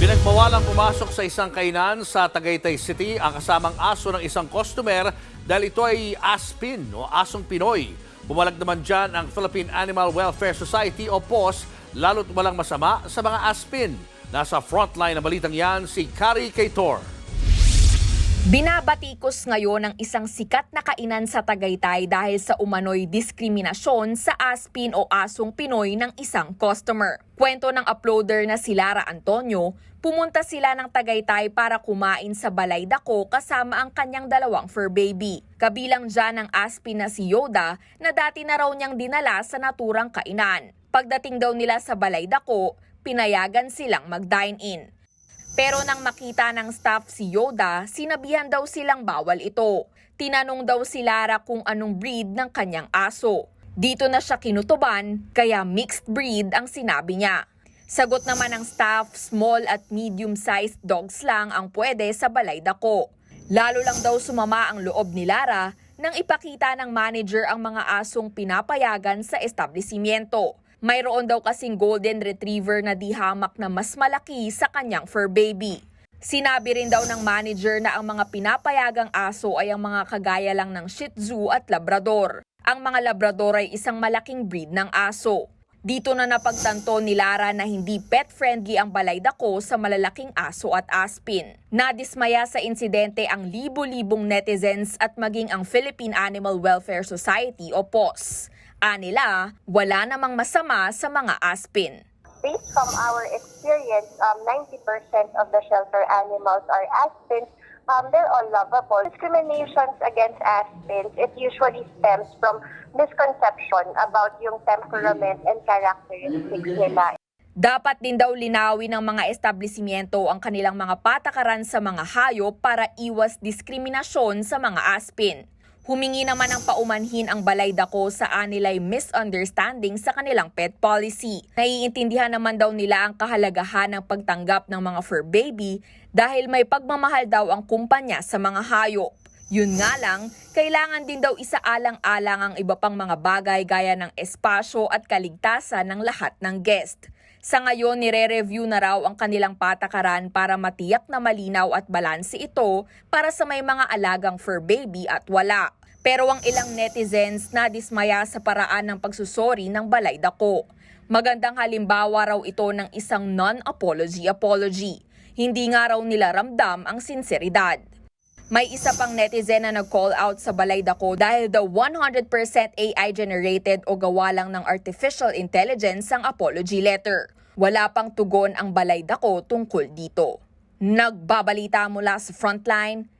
Pinagbawalang pumasok sa isang kainan sa Tagaytay City ang kasamang aso ng isang customer dahil ito ay aspin o asong Pinoy. Bumalag naman dyan ang Philippine Animal Welfare Society o POS lalo't walang masama sa mga aspin. Nasa frontline ng balitang yan si Kari Kaitor. Binabatikos ngayon ng isang sikat na kainan sa Tagaytay dahil sa umano'y diskriminasyon sa aspin o asong Pinoy ng isang customer. Kwento ng uploader na si Lara Antonio, pumunta sila ng Tagaytay para kumain sa Balay Dako kasama ang kanyang dalawang fur baby. Kabilang dyan ang aspin na si Yoda na dati na raw niyang dinala sa naturang kainan. Pagdating daw nila sa Balay Dako, pinayagan silang mag-dine-in. Pero nang makita ng staff si Yoda, sinabihan daw silang bawal ito. Tinanong daw si Lara kung anong breed ng kanyang aso. Dito na siya kinutuban, kaya mixed breed ang sinabi niya. Sagot naman ng staff, small at medium-sized dogs lang ang pwede sa balay dako. Lalo lang daw sumama ang loob ni Lara nang ipakita ng manager ang mga asong pinapayagan sa establishmento. Mayroon daw kasing golden retriever na di hamak na mas malaki sa kanyang fur baby. Sinabi rin daw ng manager na ang mga pinapayagang aso ay ang mga kagaya lang ng Shih Tzu at Labrador. Ang mga Labrador ay isang malaking breed ng aso. Dito na napagtanto ni Lara na hindi pet-friendly ang balay dako sa malalaking aso at aspin. Nadismaya sa insidente ang libo-libong netizens at maging ang Philippine Animal Welfare Society o POS. Anila, wala namang masama sa mga aspin. based from our experience, um, 90% of the shelter animals are aspins. Um, they're all lovable. Discriminations against aspins, it usually stems from misconception about yung temperament and characteristics nila. Dapat din daw linawin ng mga establishmento ang kanilang mga patakaran sa mga hayop para iwas diskriminasyon sa mga aspin. Humingi naman ng paumanhin ang balay dako sa anilay misunderstanding sa kanilang pet policy. Naiintindihan naman daw nila ang kahalagahan ng pagtanggap ng mga fur baby dahil may pagmamahal daw ang kumpanya sa mga hayop. Yun nga lang, kailangan din daw isaalang-alang ang iba pang mga bagay gaya ng espasyo at kaligtasan ng lahat ng guest. Sa ngayon, nire-review na raw ang kanilang patakaran para matiyak na malinaw at balanse ito para sa may mga alagang fur baby at wala. Pero ang ilang netizens na dismaya sa paraan ng pagsusori ng balay dako. Magandang halimbawa raw ito ng isang non-apology apology. Hindi nga raw nila ramdam ang sinseridad. May isa pang netizen na nag-call out sa balay dako dahil the 100% AI generated o gawa lang ng artificial intelligence ang apology letter. Wala pang tugon ang balay dako tungkol dito. Nagbabalita mula sa Frontline,